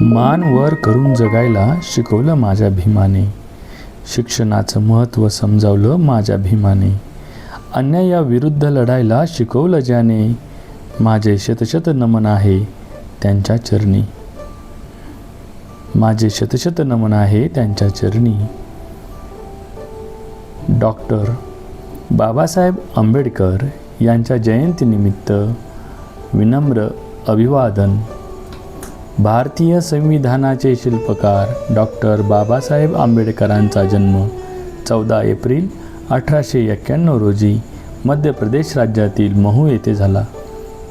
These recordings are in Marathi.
मान वर करून जगायला शिकवलं माझ्या भीमाने. शिक्षणाचं महत्त्व समजावलं माझ्या भीमाने. अन्यायाविरुद्ध लढायला शिकवलं ज्याने. माझे शतशत नमन आहे त्यांच्या चरणी. माझे शतशत नमन आहे त्यांच्या चरणी. डॉक्टर बाबासाहेब आंबेडकर यांच्या जयंतीनिमित्त विनम्र अभिवादन. भारतीय संविधानाचे शिल्पकार डॉक्टर बाबासाहेब आंबेडकरांचा जन्म चौदा एप्रिल अठराशे एक्क्याण्णव रोजी मध्य प्रदेश राज्यातील महू येथे झाला.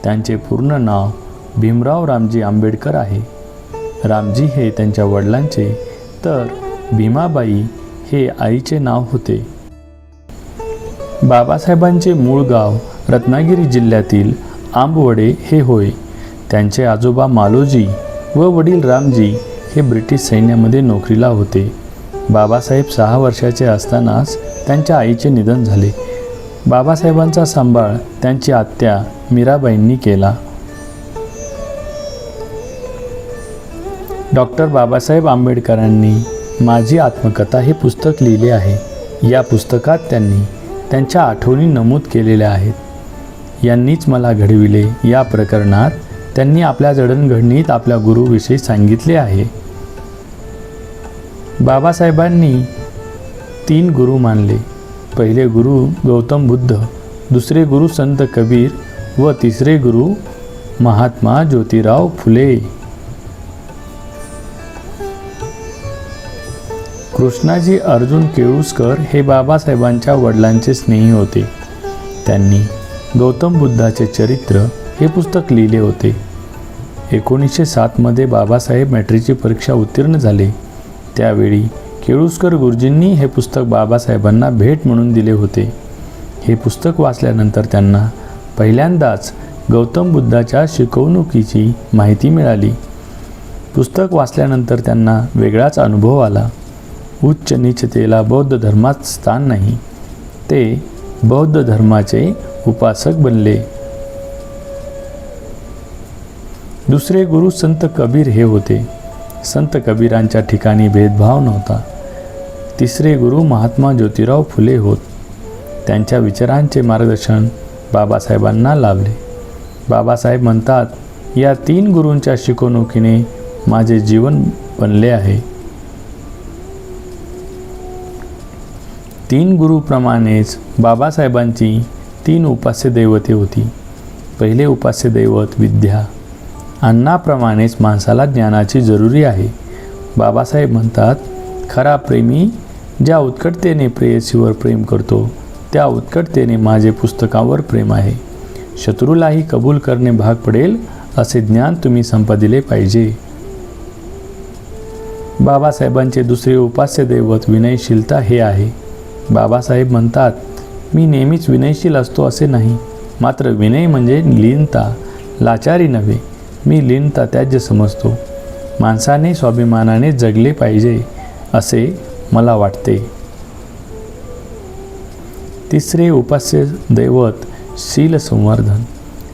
त्यांचे पूर्ण नाव भीमराव रामजी आंबेडकर आहे. रामजी हे त्यांच्या वडिलांचे तर भीमाबाई हे आईचे नाव होते. बाबासाहेबांचे मूळ गाव रत्नागिरी जिल्ह्यातील आंबवडे हे होय. त्यांचे आजोबा मालोजी व वडील रामजी हे ब्रिटिश सैन्यामध्ये नोकरीला होते. बाबासाहेब सहा वर्षाचे असतानाच त्यांच्या आईचे निधन झाले. बाबासाहेबांचा सांभाळ त्यांची आत्या मीराबाईंनी केला. डॉक्टर बाबासाहेब आंबेडकरांनी माझी आत्मकथा हे पुस्तक लिहिले आहे. या पुस्तकात त्यांनी त्यांच्या आठवणी नमूद केलेल्या आहेत. यांनीच मला घडविले या प्रकरणात त्यांनी आपल्या जडणघडणीत आपल्या गुरुविषयी सांगितले आहे. बाबासाहेबांनी तीन गुरु मानले. पहिले गुरु गौतम बुद्ध दुसरे गुरु संत कबीर व तिसरे गुरु महात्मा ज्योतिराव फुले. कृष्णाजी अर्जुन केळुसकर हे बाबासाहेबांच्या वडिलांचे स्नेही होते. त्यांनी गौतम बुद्धाचे चरित्र हे पुस्तक लिहिले होते. एकोणीसशे सातमध्ये बाबासाहेब मॅट्रिकची परीक्षा उत्तीर्ण झाले. त्यावेळी केळुसकर गुरुजींनी हे पुस्तक बाबासाहेबांना भेट म्हणून दिले होते. हे पुस्तक वाचल्यानंतर त्यांना पहिल्यांदाच गौतम बुद्धाच्या शिकवणुकीची माहिती मिळाली. पुस्तक वाचल्यानंतर त्यांना वेगळाच अनुभव आला. उच्च नीचतेला बौद्ध धर्मात स्थान नाही. ते बौद्ध धर्माचे उपासक बनले. दुसरे गुरु संत कबीर हे होते. संत कबीरांच्या ठिकाणी भेदभाव नव्हता. तिसरे गुरु महात्मा ज्योतिराव फुले होत. त्यांच्या विचारांचे मार्गदर्शन बाबासाहेबांना लाभले. बाबासाहेब म्हणतात या तीन गुरूंच्या शिकवणुकीने माझे जीवन बनले आहे. तीन गुरुप्रमाणेच बाबासाहेबांची तीन उपास्य दैवते होती. पहिले उपास्य दैवत विद्या. अन्नाप्रमाणेच माणसाला ज्ञानाची जरुरी आहे. बाबासाहेब म्हणतात खरा प्रेमी ज्या उत्कटतेने प्रेयसीवर प्रेम करतो त्या उत्कटतेने माझे पुस्तकावर प्रेम आहे. शत्रूलाही कबूल करणे भाग पडेल असे ज्ञान तुम्ही संपादिले पाहिजे. बाबासाहेबांचे दुसरे उपास्य दैवत विनयशीलता हे आहे. बाबासाहेब म्हणतात मी नेहमीच विनयशील असतो असे नाही. मात्र विनय म्हणजे लीनता लाचारी नव्हे. मी लीन त्याज्य समजतो. माणसाने स्वाभिमानाने जगले पाहिजे असे मला वाटते. तिसरे उपास्य दैवत शील संवर्धन.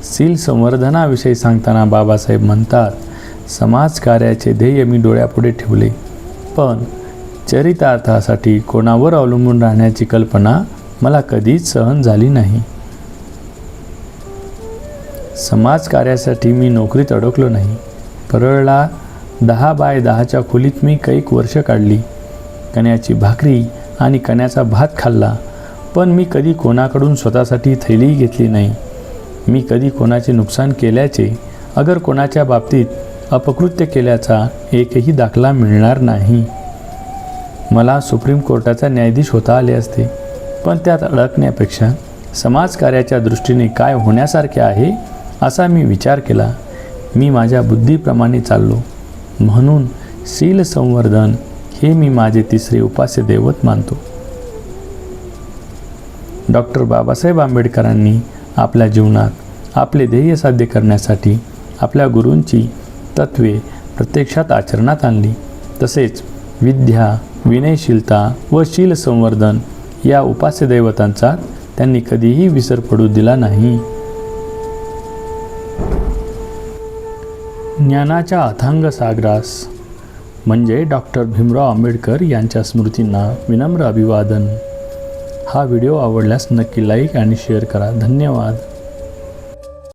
शील संवर्धनाविषयी सांगताना बाबासाहेब म्हणतात समाजकार्याचे ध्येय मी डोळ्यापुढे ठेवले. पण चरितार्थासाठी कोणावर अवलंबून राहण्याची कल्पना मला कधीच सहन झाली नाही. समाजकार्यासाठी मी नोकरीत अडकलो नाही. परळला दहा बाय दहाच्या खोलीत मी कैक वर्ष काढली. कण्याची भाकरी आणि कण्याचा भात खाल्ला पण मी कधी कोणाकडून स्वतःसाठी थैलीही घेतली नाही. मी कधी कोणाचे नुकसान केल्याचे अगर कोणाच्या बाबतीत अपकृत्य केल्याचा एकही दाखला मिळणार नाही. मला सुप्रीम कोर्टाचा न्यायाधीश होता आले असते पण त्यात अडकण्यापेक्षा समाजकार्याच्या दृष्टीने काय होण्यासारखे आहे असा मी विचार केला. मी माझ्या बुद्धीप्रमाणे चाललो. म्हणून शील संवर्धन हे मी माझे तिसरे उपास्य दैवत मानतो. डॉक्टर बाबासाहेब आंबेडकरांनी आपल्या जीवनात आपले ध्येय साध्य करण्यासाठी आपल्या गुरूंची तत्त्वे प्रत्यक्षात आचरणात आणली. तसेच विद्या विनयशीलता व शील संवर्धन या उपास्य दैवतांचा त्यांनी कधीही विसर पडू दिला नाही. ज्ञानाच्या अथांग सागरास. म्हणजे डॉक्टर भीमराव आंबेडकर यांच्या स्मृतींना विनम्र अभिवादन. हा व्हिडिओ आवडल्यास नक्की लाईक आणि शेअर करा. धन्यवाद.